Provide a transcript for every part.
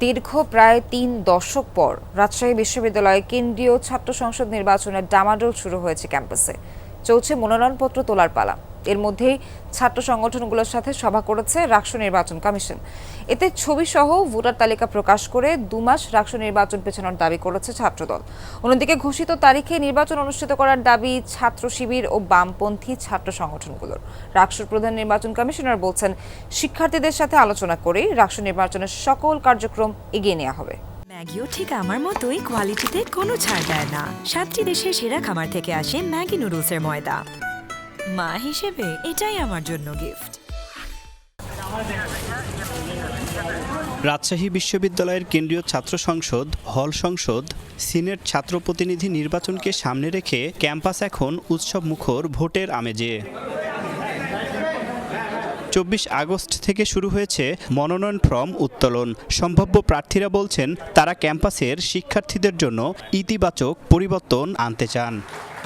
দীর্ঘ প্রায় তিন দশক পর রাজশাহী বিশ্ববিদ্যালয়ে কেন্দ্রীয় ছাত্র সংসদ নির্বাচনের ডামাডোল শুরু হয়েছে ক্যাম্পাসে। চলছে মনোনয়নপত্র তোলার পালা। এর মধ্যেই ছাত্র সংগঠনগুলোর সাথে সভা করেছে রাষ্ট্র নির্বাচন কমিশন। এতে ছবি সহ ভোটার তালিকা প্রকাশ করে দু মাস রাষ্ট্র নির্বাচন পেছানোর দাবি করেছে ছাত্রদল। অন্যদিকে ঘোষিত তারিখে নির্বাচন অনুষ্ঠিত করার দাবি ছাত্র শিবির ও বামপন্থী ছাত্র সংগঠনগুলোর। রাষ্ট্র প্রধান নির্বাচন কমিশনার বলছেন, শিক্ষার্থীদের সাথে আলোচনা করেই রাষ্ট্র নির্বাচনের সকল কার্যক্রম এগিয়ে নেওয়া হবে। ম্যাগিও ঠিক আমার মতোই কোয়ালিটিতে কোনো ছাড় দেয় না। সাতটি দেশের সেরা খামার থেকে আসে ম্যাগি নুডলসের ময়দা। মা হিসেবে এটাই আমার জন্য গিফট রাজশাহী বিশ্ববিদ্যালয়ের কেন্দ্রীয় ছাত্র সংসদ, হল সংসদ, সিনেট ছাত্র প্রতিনিধি নির্বাচনকে সামনে রেখে ক্যাম্পাস এখন উৎসব মুখর ভোটের আমেজে। চব্বিশ আগস্ট থেকে শুরু হয়েছে মনোনয়ন ফর্ম উত্তোলন। সম্ভাব্য প্রার্থীরা বলছেন, তারা ক্যাম্পাসের শিক্ষার্থীদের জন্য ইতিবাচক পরিবর্তন আনতে চান।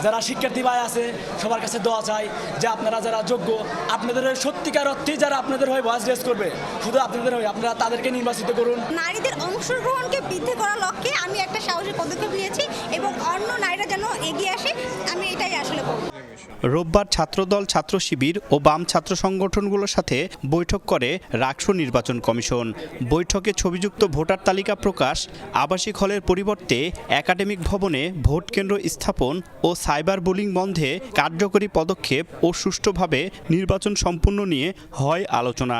যারা শিক্ষার্থী ভাই আছে, সবার কাছে দোয়া চাই যে আপনারা যারা যোগ্য, আপনাদের হয়ে সত্যিকার অর্থেই যারা আপনাদের হয়ে ভয়েস রেস করবে, শুধু আপনাদের হয়ে, আপনারা তাদেরকে নির্বাচিত করুন। নারীদের অংশগ্রহণকে বৃদ্ধি করার লক্ষ্যে আমি একটা সাহসী পদক্ষেপ নিয়েছি এবং অন্য নারীরা যেন এগিয়ে আসে, আমি এটাই আসলে করব রোববার ছাত্রদল, ছাত্র শিবির ও বাম ছাত্র সংগঠনগুলোর সাথে বৈঠক করে রাষ্ট্র নির্বাচন কমিশন। বৈঠকে ছবিযুক্ত ভোটার তালিকা প্রকাশ, আবাসিক হলের পরিবর্তে একাডেমিক ভবনে ভোট কেন্দ্র স্থাপন ও সাইবার বুলিং বন্ধে কার্যকরী পদক্ষেপ ও সুষ্ঠুভাবে নির্বাচন সম্পূর্ণ নিয়ে হয় আলোচনা।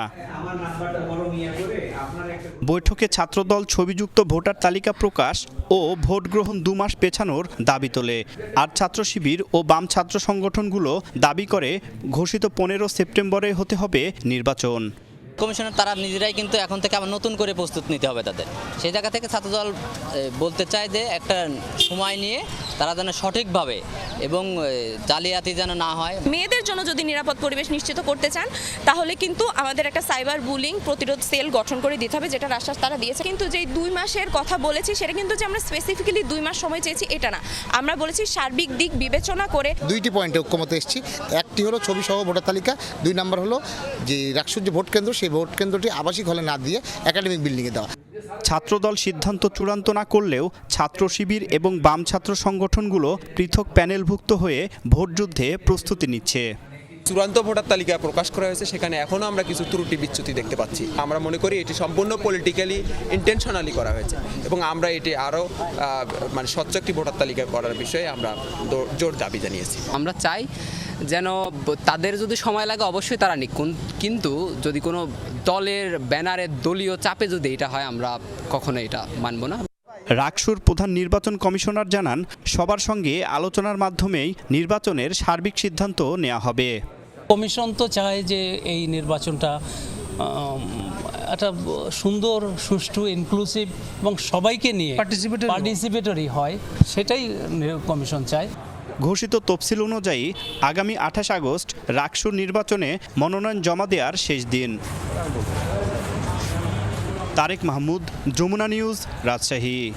বৈঠকে ছাত্রদল ছবিযুক্ত ভোটার তালিকা প্রকাশ ও ভোট গ্রহণ দু মাস পেছানোর দাবি তোলে। আর ছাত্র শিবির ও বাম ছাত্র সংগঠনগুলো দাবি করে, ঘোষিত পনেরো সেপ্টেম্বরে হতে হবে নির্বাচন। কমিশনার, তারা নিজেরাই কিন্তু এখন থেকে আবার নতুন করে প্রস্তুত নিতে হবে তাদের। সেই জায়গা থেকে ছাত্রদল বলতে চায় যে একটা সময় নিয়ে তারা যেন সঠিকভাবে এবং জালিয়াতি যেন না হয়। মেয়েদের জন্য যদি নিরাপদ পরিবেশ নিশ্চিত করতে চান তাহলে কিন্তু আমাদের একটা সাইবার বুলিং প্রতিরোধ সেল গঠন করে দিতে হবে যেটা আশ্বাস তারা দিয়েছে। কিন্তু যেই দুই মাসের কথা বলেছি সেটা কিন্তু যে আমরা স্পেসিফিক্যালি দুই মাস সময় চেয়েছি এটা না। আমরা বলেছি সার্বিক দিক বিবেচনা করে দুইটি পয়েন্টে ঐক্যমতে এসেছি। একটি হলো ছবি সহ ভোটার তালিকা দুই নম্বর হলো যে রাকসুর যে ভোট কেন্দ্র সেই ভোট কেন্দ্রটি আবাসিক হলে না দিয়ে একাডেমিক বিল্ডিংয়ে দেওয়া। ছাত্রদল সিদ্ধান্ত চূড়ান্ত না করলেও ছাত্র শিবির এবং বাম ছাত্র সংগঠনগুলো পৃথক প্যানেলভুক্ত হয়ে ভোটযুদ্ধে প্রস্তুতি নিচ্ছে। চূড়ান্ত ভোটার তালিকা প্রকাশ করা হয়েছে সেখানে এখনও আমরা কিছু ত্রুটি বিচ্যুতি দেখতে পাচ্ছি। আমরা মনে করি এটি সম্পূর্ণ পলিটিক্যালি ইন্টেনশনালি করা হয়েছে এবং আমরা এটি আরও মানে স্বচ্ছ একটি ভোটার তালিকা করার বিষয়ে আমরা জোর দাবি জানিয়েছি। আমরা চাই যেন তাদের যদি সময় লাগে অবশ্যই তারা নিক কিন্তু যদি কোনো দলের ব্যানারে দলীয় চাপে যদি এটা হয় আমরা কখনো এটা মানব না। রাকসুর প্রধান নির্বাচন কমিশনার জানান সবার সঙ্গে আলোচনার মাধ্যমেই নির্বাচনের সার্বিক সিদ্ধান্ত নেওয়া হবে। কমিশন তো চায় যে এই নির্বাচনটা একটা সুন্দর সুষ্ঠু ইনক্লুসিভ এবং সবাইকে নিয়ে পার্টিসিপেটরি হয় সেটাই কমিশন চায়। ঘোষিত তফসিল অনুযায়ী, আগামী আঠাশ আগস্ট রাকসুর নির্বাচনে মনোনয়ন জমা দেওয়ার শেষ দিন। তারেক মাহমুদ, যমুনা নিউজ, রাজশাহী।